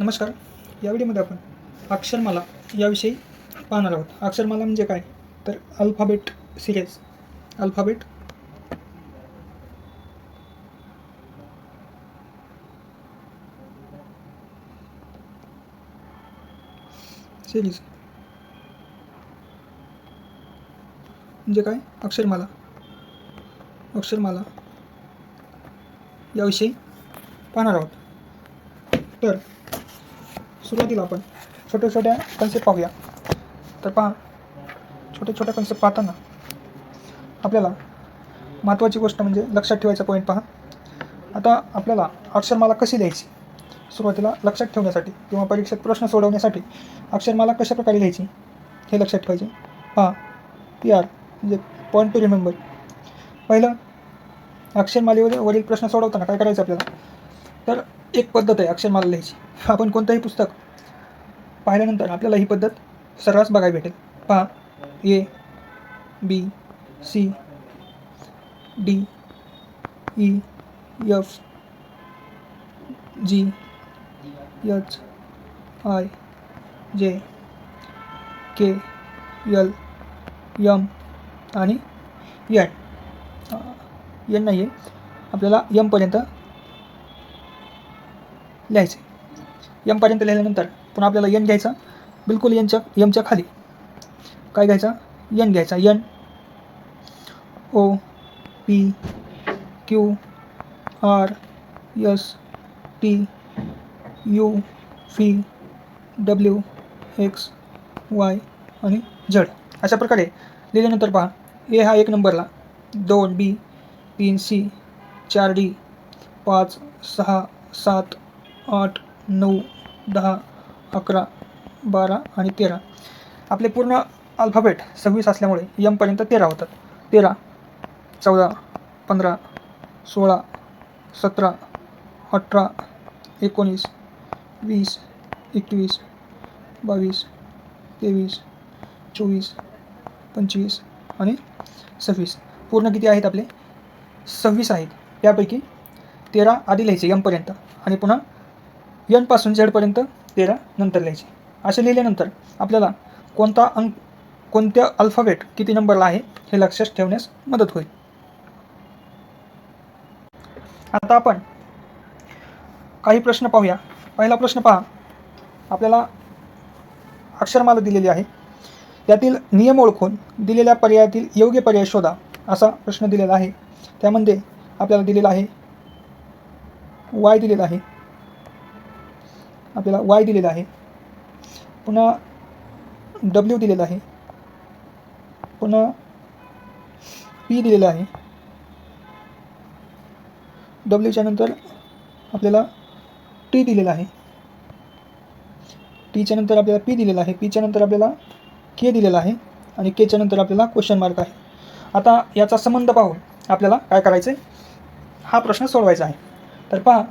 नमस्कार. या व्हिडिओमध्ये आपण अक्षरमाला याविषयी पाहणार आहोत. अक्षरमाला म्हणजे काय? तर अल्फाबेट सिरीज. Alphabet series. म्हणजे काय? अक्षरमाला. अक्षरमाला याविषयी पाहणार आहोत. तर सुरुवातीला आपण छोट्या छोट्या कन्सेप्ट पाहूया. तर पहा छोट्या छोट्या कन्सेप्ट पाहताना आपल्याला महत्त्वाची गोष्ट म्हणजे लक्षात ठेवायचा पॉईंट पहा. आता आपल्याला अक्षरमाला कशी लिहायची? सुरुवातीला लक्षात ठेवण्यासाठी किंवा परीक्षेत प्रश्न सोडवण्यासाठी अक्षरमाला कशा प्रकारे लिहायची? हे लक्षात ठेवायचे. पहा पी आर म्हणजे पॉईंट टू रिमेंबर पहिलं अक्षरमालेवर वरील प्रश्न सोडवताना काय करायचं आपल्याला? तर एक पद्धत आहे अक्षरमाला लिहायची. आपण कोणतंही पुस्तक पाहिल्यानंतर आपल्याला ही पद्धत सर्रास बघायला भेटेल. पहा A B C D E F G H I J K L M आणि एन यन नाही आहे आपल्याला यमपर्यंत लिहायचे यमपर्यंत लिहिल्यानंतर पुन्हा आपल्याला यन घ्यायचा. बिलकुल यनच्या यमच्या खाली. काय घ्यायचा? यन घ्यायचा. N O P Q R S T U V W X Y आणि झड अशा प्रकारे लिहिल्यानंतर पहा. ए हा एक नंबरला. दोन बी तीन सी चार डी पाच सहा सात आठ नऊ दहा अकरा बारा आणि तेरा. आपले पूर्ण अल्फाबेट सव्वीस असल्यामुळे यमपर्यंत तेरा होतात तेरा चौदा पंधरा सोळा सतरा अठरा एकोणीस वीस एकवीस बावीस तेवीस चोवीस पंचवीस आणि सव्वीस. पूर्ण किती आहेत आपले? सव्वीस आहेत. त्यापैकी तेरा आधी लिहायचे यमपर्यंत आणि पुन्हा यनपासून झेडपर्यंत तेरा नंतर लिहायचे. असे लिहिल्यानंतर आपल्याला कोणता अंक कोणत्या अल्फाबेट किती नंबरला आहे हे लक्षात ठेवण्यास मदत होईल. आता आपण काही प्रश्न पाहूया. पहिला प्रश्न पहा. आपल्याला अक्षरमाला दिलेली आहे. त्यातील नियम ओळखून दिलेल्या पर्यायातील योग्य पर्याय शोधा असा प्रश्न दिलेला आहे. त्यामध्ये आपल्याला दिलेला आहे. वाय दिलेला आहे. आपल्याला वाय दिलेला आहे. पुन्हा डब्ल्यू दिलेला आहे. पुन्हा पी दिलेला आहे. डब्ल्यूच्या नंतर आपल्याला टी दिलेला आहे. टीच्या नंतर आपल्याला पी दिलेला आहे. पीच्या नंतर आपल्याला के दिलेला आहे. आणि केच्या नंतर आपल्याला क्वेश्चन मार्क आहे. आता याचा संबंध पाहून आपल्याला काय करायचं आहे हा प्रश्न सोडवायचा आहे. तर पहा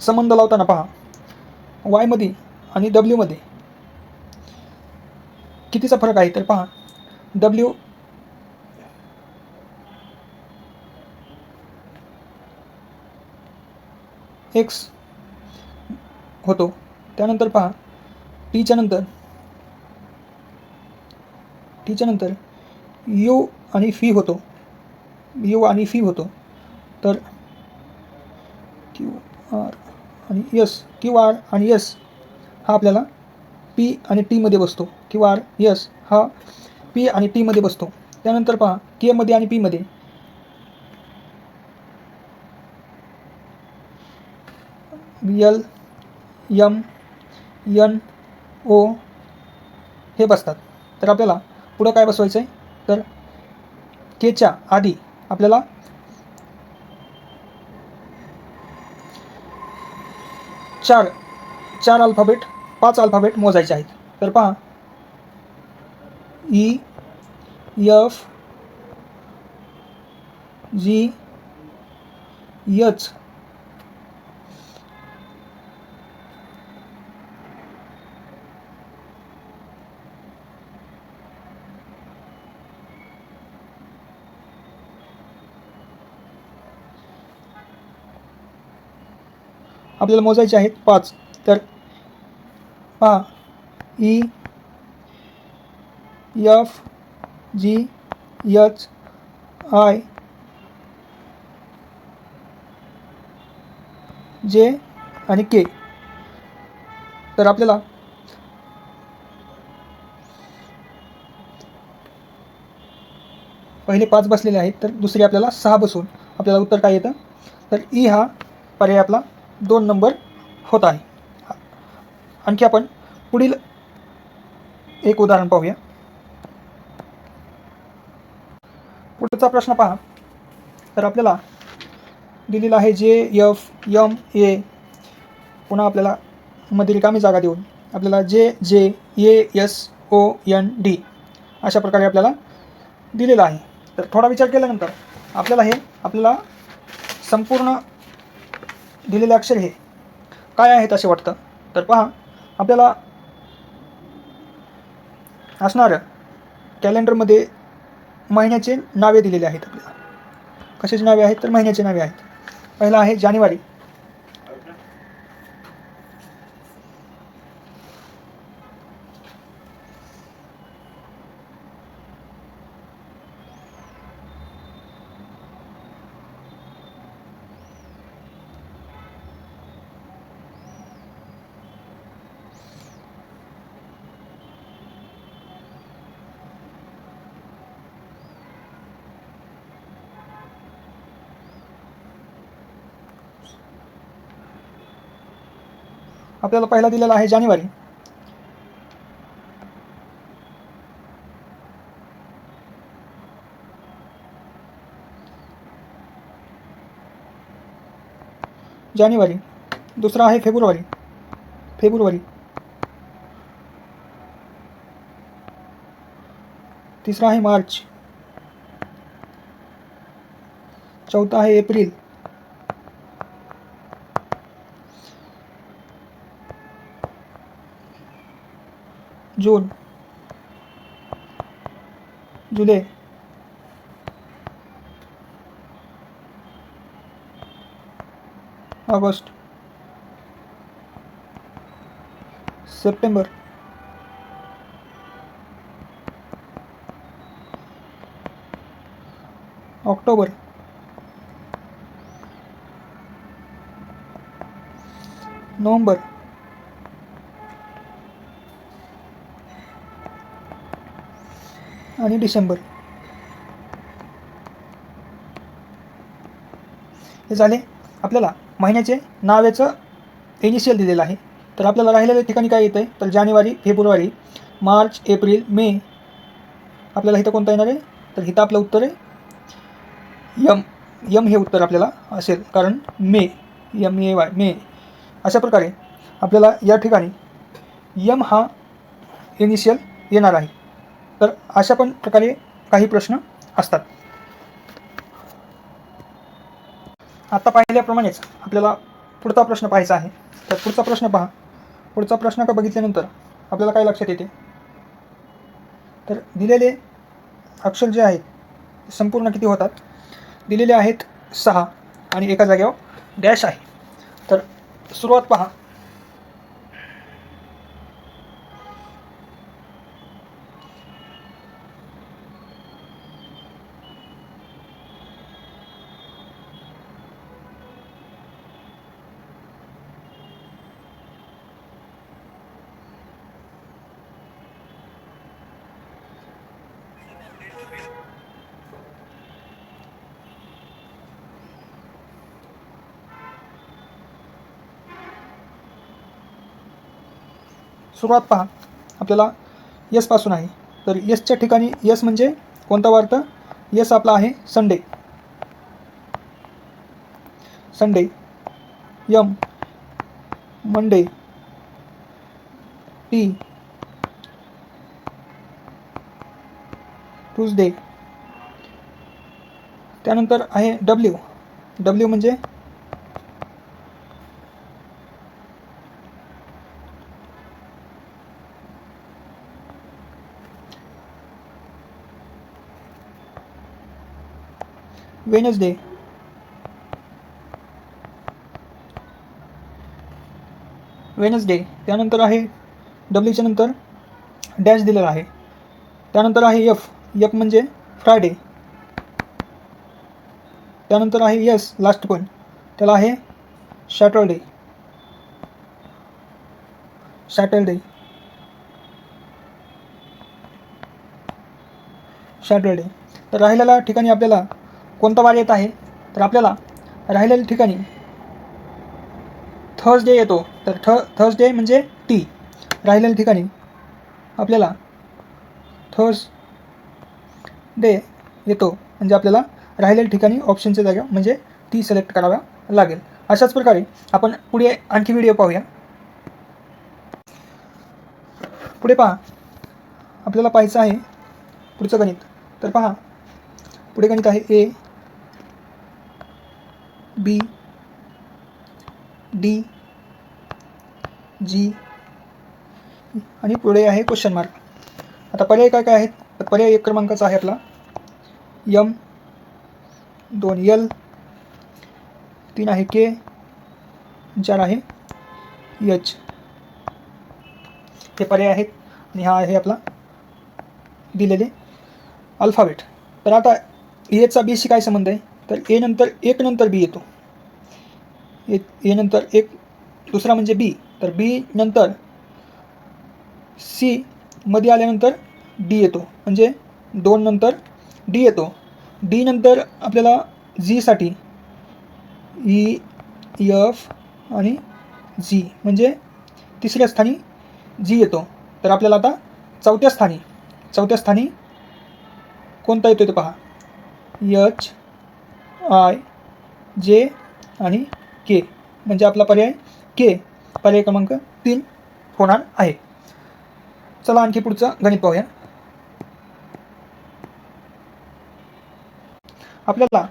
संबंध लावताना पहा. वायमध्ये आणि डब्ल्यूमध्ये कितीचा फरक आहे तर पहा. डब्ल्यू एक्स होतो. त्यानंतर पहा. टीच्या नंतर. टीच्या नंतर यू आणि फी होतो. यू आणि फी होतो. तर आणि यस क्यू आर आणि यस हा आपल्याला पी आणि टीमध्ये बसतो. क्यू आर यस हा पी आणि टीमध्ये बसतो. त्यानंतर पहा केमध्ये आणि पीमध्ये यल यम यन ओ हे बसतात. तर आपल्याला पुढं काय बसवायचं आहे तर केच्या आधी आपल्याला चार चार अल्फाबेट पाच अल्फाबेट मोजायचे आहेत. तर पहा. ई यफ जी यच आपल्याला मोजायचे आहेत पाच. तर पा E F G H I J आणि के. तर आपल्याला पहिले पाच बसलेले आहेत तर दुसरे आपल्याला सहा बसून आपल्याला उत्तर काय येतं? तर ई हा पर्याय आपला दोन नंबर होत आहे. आणखी आपण पुढील एक उदाहरण पाहूया. पुढचा प्रश्न पहा. तर आपल्याला दिलेला आहे जे एफ यम ए पुन्हा आपल्याला मध्ये रिकामी जागा देऊन आपल्याला J J A S O N D अशा प्रकारे आपल्याला दिलेलं आहे. तर थोडा विचार केल्यानंतर आपल्याला हे आपल्याला संपूर्ण दिलेले अक्षर हे. काय आहेत असे वाटतं? तर पहा आपल्याला असणारं कॅलेंडरमध्ये महिन्याचे नावे दिलेले आहेत आपल्याला. कशाची नावे आहेत? तर महिन्याचे नावे आहेत. पहिला आहे जानेवारी. आपल्याला पहिला दिलेला आहे जानेवारी. जानेवारी. दुसरा आहे फेब्रुवारी. फेब्रुवारी. तिसरा आहे मार्च. चौथा आहे एप्रिल. जून. जुलै. ऑगस्ट. सप्टेंबर. ऑक्टोबर. नोव्हेंबर. आणि डिसेंबर. हे झाले आपल्याला महिन्याचे नावेचं इनिशियल दिलेलं आहे. तर आपल्याला राहिलेल्या ठिकाणी काय येतं आहे तर जानेवारी फेब्रुवारी मार्च एप्रिल मे. आपल्याला इथं कोणता येणार आहे? तर इथं आपलं उत्तर आहे. यम यम हे उत्तर आपल्याला असेल. कारण मे यम ए वाय मे. अशा प्रकारे आपल्याला या ठिकाणी यम हा इनिशियल येणार आहे. तर अशा पण प्रकारे काही प्रश्न असतात. आता पाहिल्याप्रमाणेच आपल्याला पुढचा प्रश्न पाहायचा आहे. तर पुढचा प्रश्न पहा. पुढचा प्रश्न का बघितल्यानंतर आपल्याला काय लक्षात येते? तर दिलेले अक्षर जे आहेत संपूर्ण किती होतात? दिलेले आहेत सहा आणि एका जागेवर डॅश आहे. तर सुरुवात पहा. सुरुवात पहा. आपल्याला यसपासून आहे. तर यसच्या ठिकाणी यस म्हणजे कोणता वार्थ यस आपला आहे Sunday Sunday M Monday P Tuesday त्यानंतर आहे डब्ल्यू डब्ल्यू म्हणजे वेनसडे वेनसडे त्यानंतर आहे डब्ल्यूच्या नंतर डॅश दिलेला आहे. त्यानंतर आहे एफ एफ म्हणजे फ्रायडे त्यानंतर आहे यस लास्ट पण. त्याला आहे सॅटरडे सॅटरडे सॅटरडे तर राहिलेल्या ठिकाणी आपल्याला कोणता वार येत आहे? तर आपल्याला राहिलेल्या ठिकाणी थर्सडे येतो. तर थ थर्सडे म्हणजे टी राहिलेल्या ठिकाणी आपल्याला थर्स डे येतो. म्हणजे आपल्याला राहिलेल्या ठिकाणी ऑप्शनच्या जागा म्हणजे टी सिलेक्ट कराव्या लागेल. अशाच प्रकारे आपण पुढे आणखी व्हिडिओ पाहूया. पुढे पहा. आपल्याला पाहायचं आहे पुढचं गणित. तर पहा. पुढे गणित आहे ए बी डी जी आणि पुढे आहे क्वेश्चन मार्क आता पर्याय काय काय आहेत? तर पर्याय एक क्रमांकाचा आहे आपला. यम दोन यल तीन आहे के चार आहे यच हे पर्याय आहेत आणि हा आहे आपला दिलेले अल्फाबेट तर आता एचा बीशी काय संबंध आहे? तर ए नंतर एक नंतर बी येतो. ए ए नंतर एक दुसरा म्हणजे बी तर बी नंतर सी मध्ये आल्यानंतर डी येतो. म्हणजे दोन नंतर डी येतो. डी नंतर आपल्याला झीसाठी ई e, एफ e, आणि झी म्हणजे तिसऱ्या स्थानी जी येतो. तर आपल्याला आता चौथ्या स्थानी चौथ्या स्थानी कोणता येतो ते पहा. यच आय जे आणि के. म्हणजे आपला पर्याय के. पर्याय क्रमांक तीन होणार आहे. चला आणखी पुढचं गणित पाहूया. आपल्याला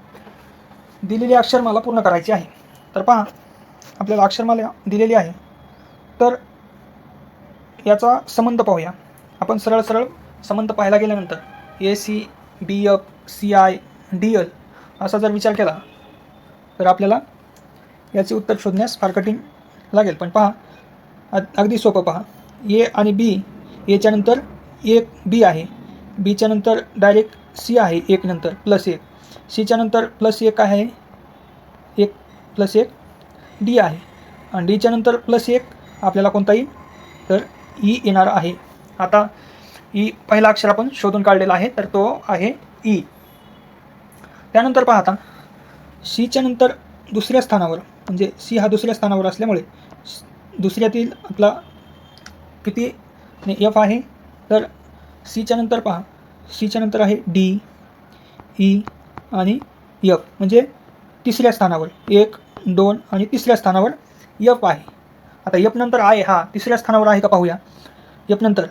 दिलेली अक्षरमाला पूर्ण करायची आहे. तर पहा आपल्याला अक्षरमाला दिलेली आहे. तर याचा संबंध पाहूया. आपण सरळ सरळ संबंध पाहायला गेल्यानंतर A C B F C I D L असा जर विचार केला तर आपल्याला याचे उत्तर शोधण्यास फार कठीण लागेल. पण पहा अग- अगदी सोपं पहा. ए आणि बी एच्यानंतर एक बी आहे. बीच्या नंतर डायरेक्ट सी आहे एक नंतर प्लस एक. सीच्या नंतर प्लस एक आहे एक प्लस एक डी आहे. आणि डीच्या नंतर प्लस एक आपल्याला कोणता येईल? तर ई येणार आहे. आता ई पहिला अक्षर आपण शोधून काढलेला आहे तर तो आहे ई. त्यानंतर पहा आता सीच्या नंतर दुसऱ्या स्थानावर म्हणजे सी हा दुसऱ्या स्थानावर असल्यामुळे दुसऱ्यातील आपला किती एफ आहे तर सीच्या नंतर पहा सीच्या नंतर आहे डी ई आणि यफ म्हणजे तिसऱ्या स्थानावर एक दोन आणि तिसऱ्या स्थानावर यफ आहे. आता एफ नंतर आय हा तिसऱ्या स्थानावर आहे का पाहूया. एफ नंतर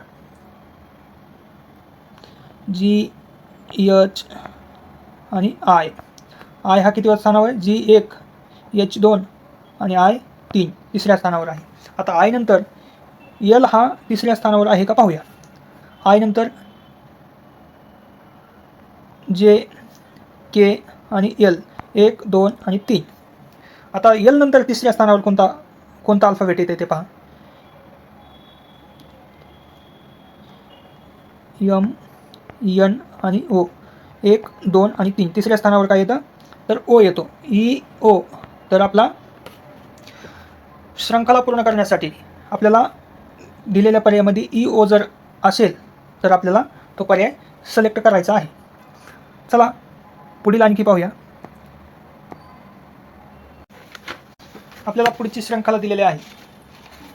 जी एच आणि आय. आय हा किती स्थानावर आहे? जी एक एच दोन आणि आय तीन. तिसऱ्या स्थानावर आहे. आता आय नंतर यल हा तिसऱ्या स्थानावर आहे का पाहूया. आय नंतर जे के आणि यल एक दोन आणि तीन. आता यल नंतर तिसऱ्या स्थानावर कोणता कोणता अल्फाबेट येते ते पहा. यम यन आणि ओ. एक दोन आणि तीन. तिसऱ्या स्थानावर काय येतं? तर ओ येतो. E O. तर आपला श्रृंखला पूर्ण करण्यासाठी आपल्याला दिलेल्या पर्यायामध्ये ई ओ जर असेल तर आपल्याला तो पर्याय सिलेक्ट करायचा आहे. चला पुढील आणखी पाहूया. आपल्याला पुढची श्रृंखला दिलेली आहे.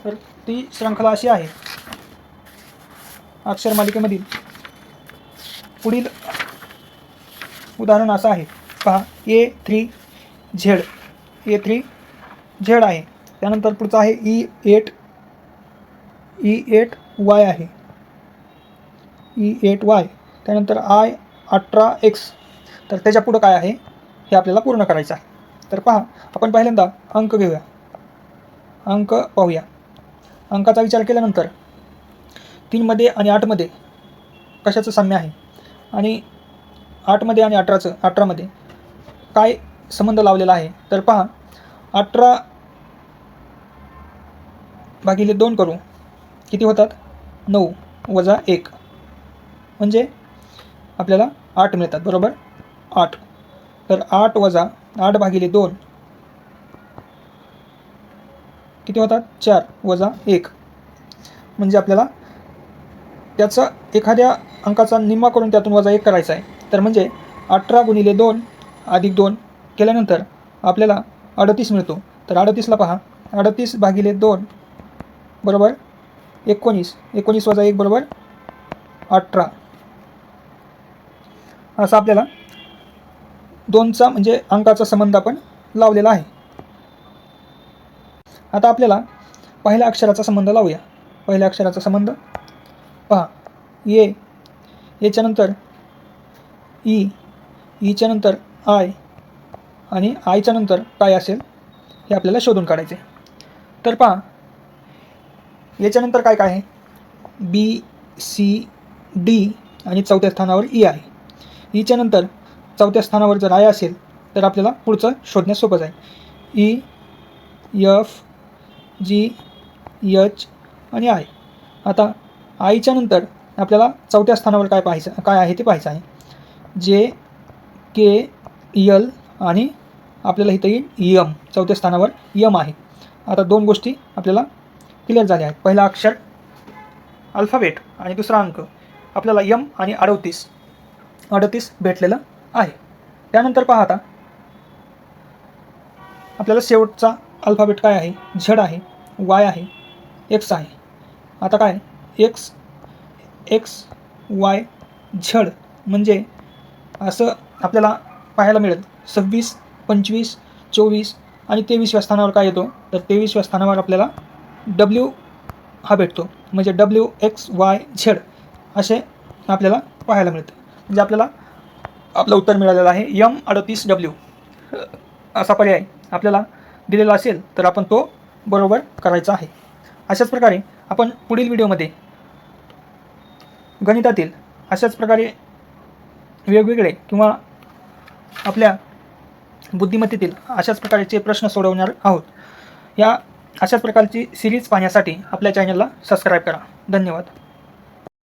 तर ती श्रृंखला अशी आहे. अक्षर मालिकेमधील पुढील उदाहरण असं आहे. पहा A three Z A three Z आहे. त्यानंतर पुढचं आहे E eight E eight Y आहे. ई एट वाय त्यानंतर आय अठरा एक्स तर त्याच्या पुढं काय आहे? हे आपल्याला पूर्ण करायचं आहे. तर पहा आपण पहिल्यांदा अंक घेऊया. अंक पाहूया. अंकाचा विचार केल्यानंतर तीनमध्ये आणि आठमध्ये कशाचं साम्य आहे? आणि आठमध्ये आणि अठराचं अठरामध्ये काय संबंध लावलेला आहे? तर पहा अठरा भागिले दोन करू. किती होतात? नऊ वजा एक. म्हणजे आपल्याला आठ मिळतात बरोबर? आठ. तर आठ वजा आठ भागिले दोन. किती होतात? चार वजा एक. म्हणजे आपल्याला त्याचा एखाद्या अंकाचा निम्मा करून त्यातून वजा एक करायचा आहे. तर म्हणजे अठरा गुणिले दोन अधिक दोन केल्यानंतर आपल्याला अडतीस मिळतो. तर अडतीसला पहा. अडतीस भागिले दोन बरोबर एकोणीस. एकोणीस वजा एक बरोबर अठरा. असा आपल्याला दोनचा म्हणजे अंकाचा संबंध आपण लावलेला आहे. आता आपल्याला पहिल्या अक्षराचा संबंध लावूया. पहिल्या अक्षराचा संबंध पहा. ये याच्यानंतर ई. ईच्या नंतर आय आणि आयच्या नंतर काय असेल हे आपल्याला शोधून काढायचे. तर पहा याच्यानंतर काय काय आहे? बी सी डी आणि चौथ्या स्थानावर ई आहे. ईच्या नंतर चौथ्या स्थानावर जर आय असेल तर आपल्याला पुढचं शोधण्यास सोपं जाईल. ई यफ जी एच आणि आय. आता आईच्या नंतर आपल्याला चौथ्या स्थानावर काय पाहायचं काय आहे ते पाहायचं आहे. जे के यल आणि आपल्याला इथं येईल यम चौथ्या स्थानावर यम आहे. आता दोन गोष्टी आपल्याला क्लिअर झाल्या आहेत. पहिला अक्षर अल्फाबेट आणि दुसरा अंक. आपल्याला यम आणि अडतीस अडतीस भेटलेलं आहे. त्यानंतर पहा आता आपल्याला शेवटचा अल्फाबेट काय आहे? झड आहे वाय आहे एक्स आहे. आता काय? X X Y Z. म्हणजे असं आपल्याला पाहायला मिळेल. सव्वीस पंचवीस चोवीस आणि तेवीसव्या स्थानावर काय येतो? तर तेवीसव्या स्थानावर आपल्याला डब्ल्यू हा भेटतो. म्हणजे डब्ल्यू एक्स वाय झेड असे आपल्याला पाहायला मिळतं. म्हणजे आपल्याला आपलं उत्तर मिळालेलं आहे. यम अडतीस डब्ल्यू असा पर्याय आपल्याला दिलेला असेल तर आपण तो बरोबर करायचा आहे. अशाच प्रकारे आपण पुढील व्हिडिओमध्ये गणितातील अशाच प्रकारे वेगवेगळे किंवा आपल्या बुद्धिमत्तेतील अशाच प्रकारचे प्रश्न सोडवणार आहोत. या अशाच प्रकारची सिरीज पाहण्यासाठी आपल्या चॅनलला सबस्क्राईब करा. धन्यवाद.